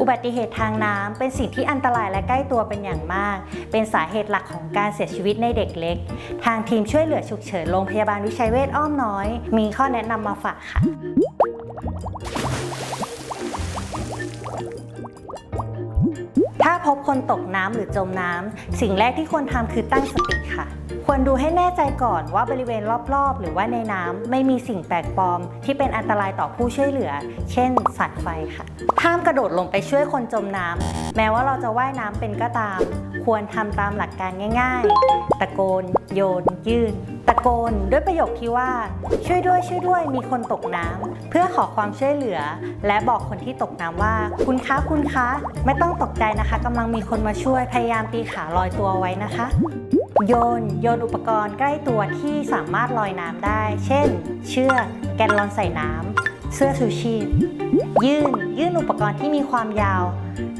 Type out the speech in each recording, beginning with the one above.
อุบัติเหตุทางน้ำเป็นสิ่งที่อันตรายและใกล้ตัวเป็นอย่างมาก เป็นสาเหตุหลักของการเสียชีวิตในเด็กเล็ก ทางทีมช่วยเหลือฉุกเฉินโรงพยาบาลวิชัยเวชอ้อมน้อย มีข้อแนะนำมาฝากค่ะถ้า บคนตกน้ำหรือจมน้ำสิ่งแรกที่ควรทำคือตั้งสติค่ะ ควรดูให้แน่ใจก่อนว่าบริเวณรอบๆ หรือว่าในน้ำไม่มีสิ่งแปลกปลอม ที่เป็นอันตรายต่อผู้ช่วยเหลือ เช่นสายไฟค่ะห้ามกระโดดลงไปช่วยคนจมน้ำแม้ว่าเราจะว่ายน้ำเป็นก็ตาม ควรทำตามหลักการง่าย ๆ ตะโกน โยน ยื่นตะโกนด้วยประโยคที่ว่า ช่วยด้วยช่วยด้วยมีคนตกน้ำเพื่อขอความช่วยเหลือ และบอกคนที่ตกน้ำว่า คุณคะคุณคะ ไม่ต้องตกใจนะคะกำลังมีคนมาช่วยพยายามตีขาลอยตัวไว้นะคะ โยน โยนอุปกรณ์ใกล้ตัวที่สามารถลอยน้ำได้ เช่น เชือกแกนลอนใส่น้ำเสื้อชูชีพ ยื่น ยื่นอุปกรณ์ที่มีความยาว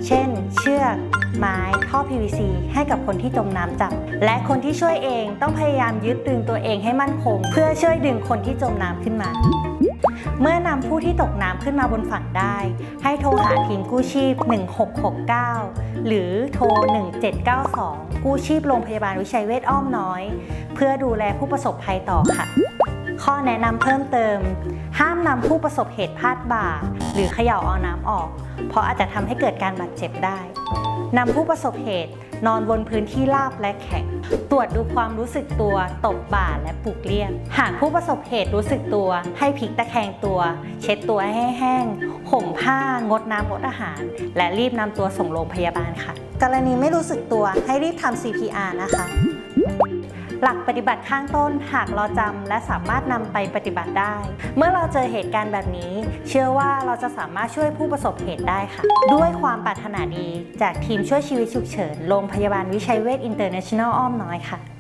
เช่น เชือก ไม้ท่อ PVC ให้กับคนที่จมน้ำจับ และคนที่ช่วยเองต้องพยายามยึดดึงตัวเองให้มั่นคง เพื่อช่วยดึงคนที่จมน้ำขึ้นมา ที่ตกน้ำขึ้นมาบนฝั่งได้ ให้โทรหาทีมกู้ชีพ 1669 หรือโทร 1792 กู้ชีพโรงพยาบาลวิชัยเวชอ้อมน้อย เพื่อดูแลผู้ประสบภัยต่อค่ะ ข้อแนะนำเพิ่มเติม ห้ามนำผู้ประสบเหตุพลาดบ่า หรือเขย่าเอาน้ำออก เพราะอาจจะทำให้เกิดการบาดเจ็บได้นำผู้ประสบเหตุนอนบนพื้นที่ราบและแข็ง ตรวจดูความรู้สึกตัว ตบบ่าและปลุกเรียก หากผู้ประสบเหตุรู้สึกตัว ให้พลิกตะแคงตัว เช็ดตัวให้แห้ง ห่มผ้า งดน้ำงดอาหาร และรีบนำตัวส่งโรงพยาบาลค่ะ กรณีไม่รู้สึกตัวให้รีบทำ CPR นะคะ หลักปฏิบัติข้างต้นหากเราจำและสามารถนำไปปฏิบัติได้ เมื่อเราเจอเหตุการณ์แบบนี้ เชื่อว่าเราจะสามารถช่วยผู้ประสบเหตุได้ค่ะ ด้วยความปรารถนาดีจากทีมช่วยชีวิตฉุกเฉินโรงพยาบาลวิชัยเวชอินเตอร์เนชั่นแนลอ้อมน้อยค่ะ